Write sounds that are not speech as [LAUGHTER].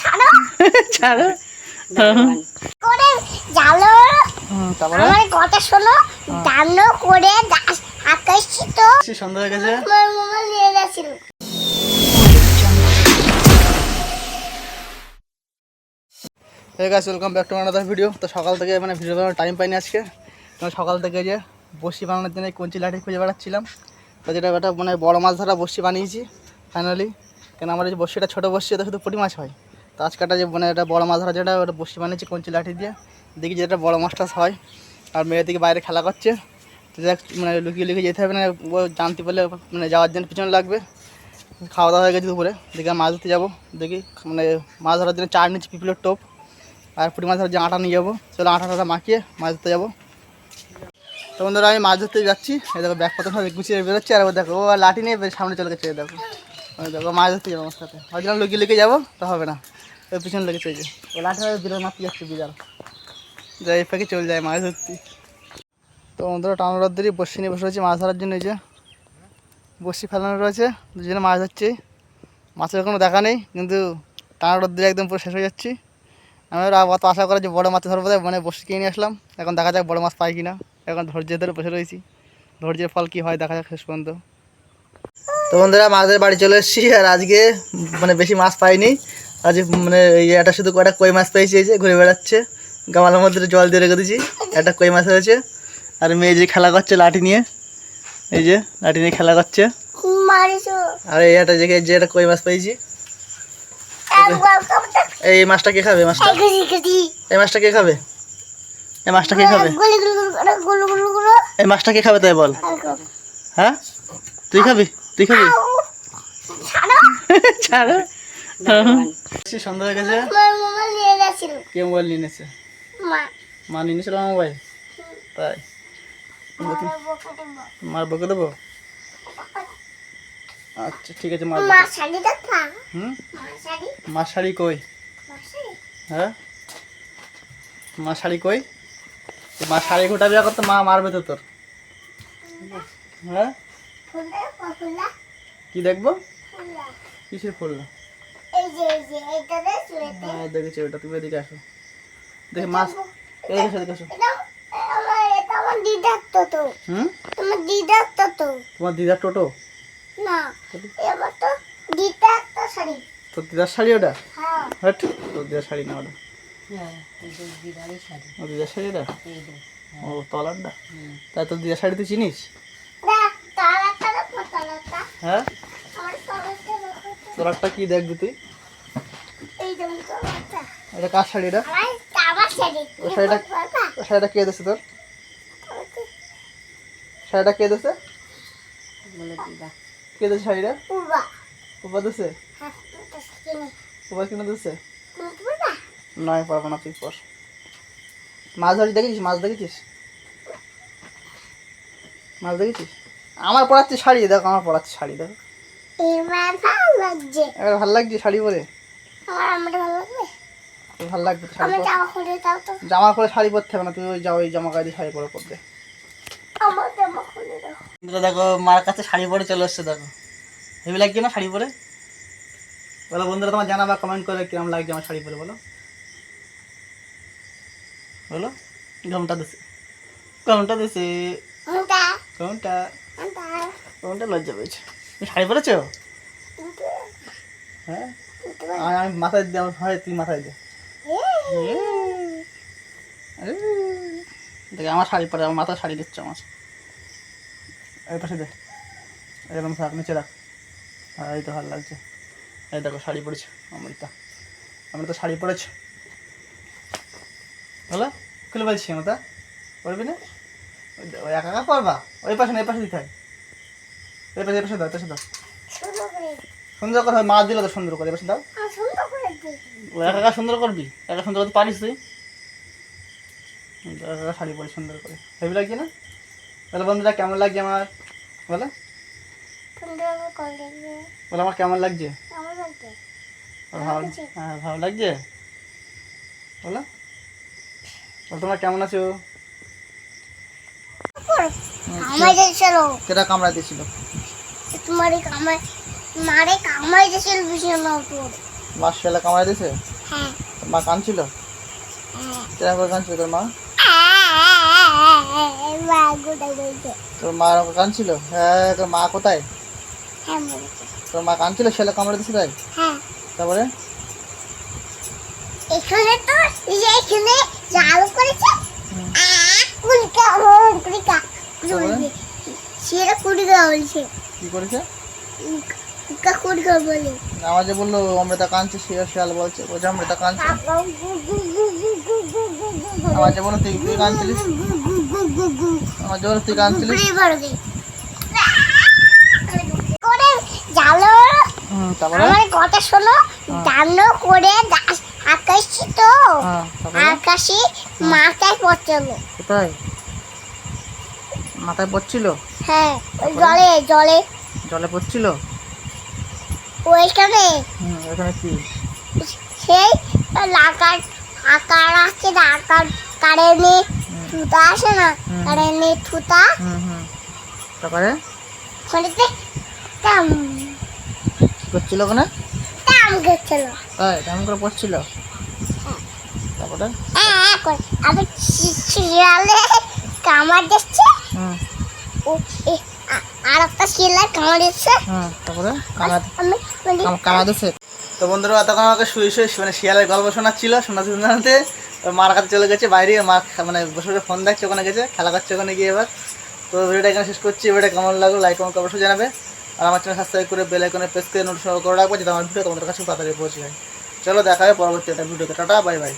ছাড়ো। ছাড়ো। করে জালো। আমার কথা শোনো। দানো করে আকর্ষিত সন্ধ্যা হয়ে গেছে। আমার মামা নিয়ে গেছিল। হয়ে গেছে welcome back to another video তো সকাল থেকে মানে ভিডিও বানানোর টাইম পাইনি আজকে। সকাল থেকে যে বসি বানানোর জন্য কঞ্চি লাঠি খুঁজে বেড়াচ্ছিলাম। তো যেটা একটা মানে বড় মাছ ধরা বসি বানিয়েছি ফাইনালি কেন আমার এই যে বসিটা ছোটো বসি এটা শুধু পুঁটি মাছ হয়। তো আজকাটা যে মানে একটা বড় মাছ ধরা, যেটা ওটা বসি বানিয়েছে কঞ্চি লাঠি দিয়ে। দেখি যেটা বড় মাছটা হয়। আর মেয়ের দিকে বাইরে খেলা করছে। মানে লুকিয়ে লুকিয়ে যেতে হবে না, ও জানতে পারলে মানে যাওয়ার জন্য পিছনে লাগবে। খাওয়া দাওয়া হয়ে গেছে দুপুরে। দেখি মাছ ধরতে যাব। দেখি মানে মাছ ধরার জন্য চার নিচ্ছি পিপলের টোপ। আর পুঁটি মাছ ধরার জন্য আটা নিয়ে যাব। চলো আটা টাটা মাখিয়ে মাছ ধরতে যাব। তো বন্ধুরা, আমি মাছ ধরতে যাচ্ছি। এই দেখো, ব্যাগ পত্র সব গুছিয়ে বেরোচ্ছে। আর দেখো, ও লাঠি নিয়ে সামনে চলে গেছে। দেখো দেখো, মাছ ধরতে যাব আমার সাথে। ভাবছিলাম লুকিয়ে লুকিয়ে যাব, তো হবে না। ওই পিছনে লেগেছে যে ও লাঠি বিড়াল মাপতে যাচ্ছে বিড়াল। যাই ফাঁকে চলে যায় মাছ ধরতে। তো বন্ধুরা টানো রদ্দুরি বসি নিয়ে বসে রয়েছে মাছ ধরার জন্য এই যে। বসি ফেলানো রয়েছে দুজনে মাছ ধরছে। মাছের কোনো দেখা নেই কিন্তু টানা রোদ্দুরে একদম পুরো শেষ হয়ে যাচ্ছি। আমি আর অত আশা করে যে বড়ো মাছ ধরবো তাই মানে বসে কিনে নিয়ে আসলাম। এখন দেখা যাক বড়ো মাছ পাই কিনা। এখন ধৈর্য ধরে বসে রয়েছি। ধৈর্যের ফল কী হয় দেখা যাক শেষ পর্যন্ত। তো বন্ধুরা মাছের বাড়ি চলে এসেছি আর আজকে মানে বেশি মাছ পাইনি। আজ মানে একটা শুধু কয়টা কই মাছ পেয়েছি এই যে ঘুরে বেড়াচ্ছে। গামালের মধ্যে জল দিয়ে রেখে দিয়েছি। একটা কই মাছ হয়েছে। আর মেয়ে যে খেলা করছে লাঠি নিয়ে। এই যে লাঠি নিয়ে খেলা করছে। আর এই একটা যে যে একটা কই মাছ পেয়েছি। এই মাছটা কে খাবে? মাছটা? এই মাছটা কে খাবে? এই মাছটা কে খাবে? এই মাছটা কে খাবে তাই বল? হ্যাঁ? তুই খাবি? তুই খাবি? ছাড়ো। [LAUGHS] সন্ধ্যা হয়ে গেছে। আমার মামা নিয়ে গেছিল কে মোবাইল নিয়ে নিয়েছে মা। মা নিয়ে নিয়েছিল আমার মোবাইল? তাই। দেবো। মার বকে দেবো? আচ্ছা ঠিক আছে মা হুম? মা শাড়ি? কই? হ্যাঁ? মা শাড়ি কই? তুই মা শাড়ি গোটা বিয়া করতে মা মারবে তো তোর। হ্যাঁ? ফুলা ফুলা। কি দেখব? ফুলা। কিসের ফুল? হ্যাঁ দেখেছি ওটা তুমি এদিকে আসো। দেখে মাছ এদিকে এদিকে আসো। তোমার দিদার টোটো। না এবার তো দিদার তো শাড়ি। তোর দিদার শাড়ি ওটা? হ্যাঁ। তোর দিদার শাড়ি না ওটা। ও দিদার শাড়ি ওটা? ও তলারটা তাই তোর দিদার শাড়ি তুই চিনিস? হ্যাঁ? দেখো তো। তলারটা কি দেখবি তুই এটা কার শাড়ি এটা? ও শাড়িটা ও শাড়িটা কে দিচ্ছে তোর? শাড়িটা কে দিচ্ছে কে দিচ্ছে শাড়িটা? উবা। উপর দিচ্ছে হ্যাঁ কিনে দিচ্ছে নয় পারব? না তুই পর। মাছ ধরি দেখেছিস? মাছ দেখেছিস? মাছ দেখেছিস? আমার পড়াচ্ছে শাড়ি দেখো আমার পড়াচ্ছে শাড়ি দেখো। লাগছে। এবার ভালো লাগছে শাড়ি পরে? আমার আমার ভালো লাগবে? ভালো লাগবে শাড়ি আমি পরে। জামা খুলে দাও তো। জামা পরে শাড়ি পরতে হবে না তুই ওই যাও ওই জামা গায়ে শাড়ি পরে পরবে। আমার জামা খুলে দাও। দেখো মার কাছে শাড়ি পরে চলে এসছে দেখো। হেবি লাগছে না শাড়ি পরে? বলো বন্ধুরা তোমার জানাবা কমেন্ট করে কিরম লাগছে আমার শাড়ি পরে বলো। বলো ঘমটা দিছে। ঘমটা দিছে। ঘমটা। ঘমটা। লজ্জা পেয়েছে। তুমি শাড়ি পরেছো? হ্যাঁ? আমি মাথায় দিয়ে আমার হয় তুই মাথায় দে। দেখ আমার শাড়ি পরে আমার মাথায় শাড়ি দিচ্ছে আমার। এই পাশে দে। এরকম থাক নিচে রাখ। আর এই তো ভালো লাগছে। এই দেখো শাড়ি পরেছে অমৃতা। আমরা তো শাড়ি পরেছি। হলো খুলে বলছি আমতা পড়বি না? ওই একা একা পড়বা ওই পাশে না এই পাশে দিতে হয়। এই পাশে এই পাশে দাও এই পাশে দাও। সুন্দর করে মা দিলে তো সুন্দর করে পাশে দাও সুন্দর করে একা একা সুন্দর করবি? একা সুন্দর করতে পারিস তুই? একা একা শাড়ি পরে সুন্দর করে। হেবি লাগছে না? তাহলে বন্ধুরা কেমন লাগছে আমার? বলো। বলো আমার কেমন লাগছে? ভালো হ্যাঁ ভালো লাগছে? বলো। বলো তোমরা কেমন আছো? কেটা কামড়া দিয়েছিল তোমার কামাই মারে কামাই যে ছিল বিছানা উপর মা শেলা কামাই দিছে হ্যাঁ। তোর মা কাঁদছিল? হ্যাঁ। কেরকম করে কাঁদছিল তোর মা? তোর মা কাঁদছিল? হ্যাঁ তোর মা কোথায়? হ্যাঁ তোর মা কাঁদছিল? শেলা কামড়ে দিছে তাই? হ্যাঁ। তারপরে? এখানে তো এই যে এখানে চালু করেছে। ও কুড়িকা তারপরে? সেটা কুড়িকা বলছে কি করেছে? যে বলল অমৃতা কাঁদছে সে শেয়াল বলছে। বলছে অমৃতা কাঁদছে। বলল তুই তুই কাঁদছিলিস? বলল তুই কাঁদছিলিস? করে জানো হুম তারপরে? আমার কথা শোনো জানো করে আকাশি তো। হ্যাঁ আকাশি মাথায় পড়ছিল। কোথায়? মাথায় পড়ছিল? হ্যাঁ জলে জলে। জলে পড়ছিল? ওইখানে হুম এখানে কি? সেই লাকার আকার আছে না আকার কারেন্টে থুতা আসে না হুম। থুতা। তারপরে? ফলেতে তাম কি করছিল ওখানে তাম গেছিল তাই কেমন করে পড়ছিল? তারপরে? হ্যাঁ হ্যাঁ করে। আবার শিয়ালে কামড় দিচ্ছে। হুম। ও আর একটা শিয়ালে কামড় দিচ্ছে। হুম তারপরে কানা আমি বলি তো বন্ধুরা এতক্ষণ আমাকে শুয়ে শুয়ে মানে শিয়ালের গল্প শোনাচ্ছিল শোনাতে শোনাতে মার কাছে চলে গেছে বাইরে মা খা- মানে বসে বসে ফোন দেখছে ওখানে গেছে খেলা করছে ওখানে গিয়ে এবার। তো ভিডিওটা এখানে শেষ করছি ভিডিওটা কেমন লাগল লাইক কমেন্ট অবশ্যই জানাবে। আর আমার চ্যানেল সাবস্ক্রাইব করে বেল আইকনে প্রেস করে নোটিফিকেশন করে রাখব যাতে আমার ভিডিও তোমাদের কাছে তাড়াতাড়ি পৌঁছে যায়। চলো দেখা হবে পরবর্তী একটা ভিডিওতে। Tata bye bye